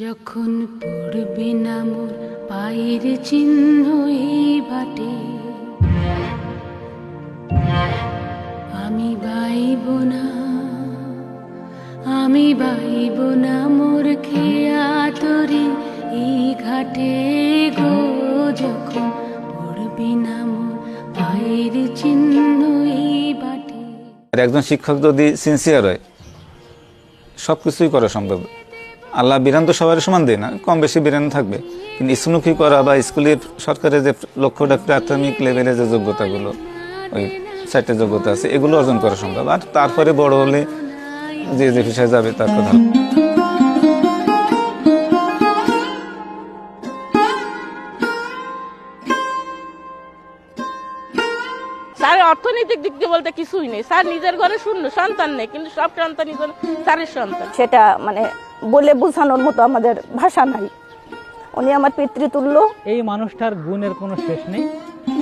যখন পড়বে না মোর পায়ের চিহ্ন বাটে। আমি বাইব না, আমি বাইব না মোর খেয়া তরি এই ঘাটে গো। যখন পড়বে না মোর পায়ের চিহ্ন বাটে। একজন শিক্ষক যদি সিনসিয়ার হয় সব কিছুই করা সম্ভব। আল্লাহ বিরান তো সবার সমান দেয় না, কম বেশি বিরান থাকবে। কিন্তু স্কুলমুখী করা বা স্কুলের সরকারের যে লক্ষ্যটা প্রাথমিক লেভেলে যে যোগ্যতাগুলো, ওই চারটে যোগ্যতা আছে, এগুলো অর্জন করা সম্ভব। আর তারপরে বড় হলে যে যে বিষয়ে যাবে তার কথা। অর্থনৈতিক দিক দিয়ে বলতে কিছুই নেই। স্যার নিজের ঘরে শূন্য সন্তান নেই কিন্তু সব সন্তান স্যারের সন্তান। সেটা মানে বলে বোঝানোর মতো আমাদের ভাষা নাই। উনি আমার পিতৃতুল্য। এই মানুষটার গুণের কোনো শেষ নেই।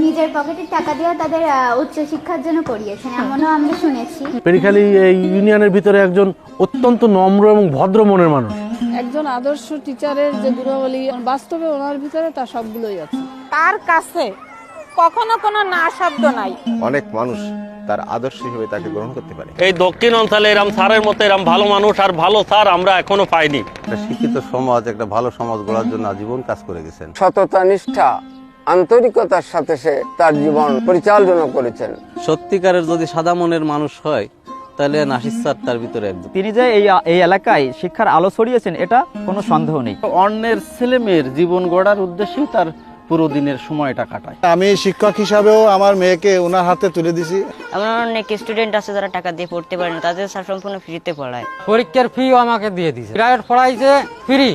নিজের পকেটের টাকা দিয়ে তাদের আহ, উচ্চশিক্ষার জন্য করিয়েছেন এমনও আমরা শুনেছি। পেরিখালি এই ইউনিয়নের ভিতরে একজন অত্যন্ত নম্র এবং ভদ্র মনের মানুষ। একজন আদর্শ টিচারের যে গুণাবলী বাস্তবে ওনার ভিতরে তার সবগুলোই আছে। তার কাছে কখনো কোনো না শব্দ নাই। অনেক মানুষ তার আদর্শ হিসেবে তাকে গ্রহণ করতে পারে। এই দক্ষিণ অঞ্চলে এরম স্যারের মতো এরম ভালো মানুষ আর ভালো স্যার আমরা এখনও পাইনি। একটা শিক্ষিত সমাজ একটা ভালো সমাজ গড়ার জন্য আজীবন কাজ করে গেছেন। সততা নিষ্ঠা আন্তরিকতার সাথে সে তার জীবন পরিচালনা করেছেন। সত্যিকারের যদি সাদা মনের মানুষ হয় তাহলে নাসির স্যার তার ভিতরে একজন। তিনি যে এই এই এলাকায় শিক্ষার আলো ছড়িয়েছেন এটা কোনো সন্দেহ নেই। অন্যের ছেলে মেয়ের জীবন গড়ার উদ্দেশ্যেই তার পুরো দিনের সময়টা কাটায়। আমি শিক্ষক হিসাবেও আমার মেয়েকে ওনার হাতে তুলে দিছি। এমন অনেক স্টুডেন্ট আছে যারা টাকা দিয়ে পড়তে পারে না তাদের স্যার সম্পূর্ণ ফ্রিতে পড়ায়। পরীক্ষার ফিও আমাকে দিয়ে দিয়েছে প্রাইভেট পড়াইছে ফ্রি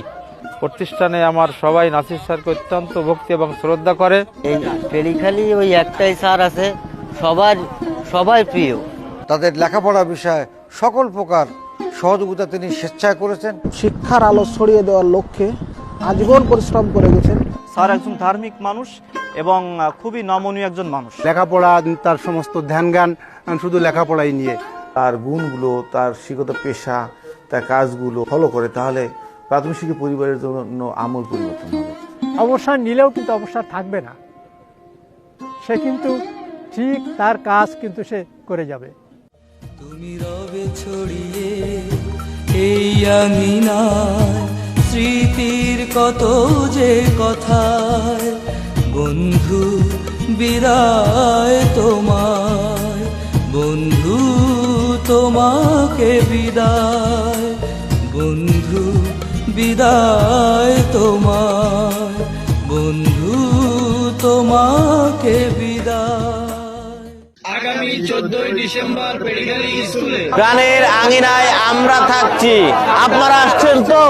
প্রতিষ্ঠানে আমার সবাই নাসির স্যারকে অত্যন্ত ভক্তি এবং শ্রদ্ধা করে। এই পেরিখালি ওই একটাই স্যার আছে সবার সবাই প্রিয়। তাদের লেখাপড়া বিষয়ে সকল প্রকার সহযোগিতা তিনি স্বেচ্ছায় করেছেন। শিক্ষার আলো ছড়িয়ে দেওয়ার লক্ষ্যে আজীবন পরিশ্রম করে গেছেন। স্যার একজন ধার্মিক মানুষ এবং খুবই নমনীয় একজন মানুষ। লেখাপড়া তার সমস্ত ধ্যান জ্ঞান শুধু লেখাপড়াই নিয়ে। তার গুণগুলো তার শিক্ষত পেশা তার কাজগুলো ফলো করে তাহলে প্রাথমিক শিক্ষা পরিবারের জন্য আমূল পরিবর্তন হবে। অবসর নিলেও কিন্তু অবসর থাকবে না। সে কিন্তু ঠিক তার কাজ কিন্তু সে করে যাবে। তুমি রবে ছড়িয়ে এই আঙিনায় স্মৃতির কত যে কথায় বন্ধু বিদায় তোমায় বন্ধু তোমাকে বিদায় বন্ধু বিদায় তোমায় বন্ধু তোমাকে বিদায়। আগামী চোদ্দই ডিসেম্বর প্রাণের আঙিনায় আমরা থাকছি। আপনারা আসছেন তো?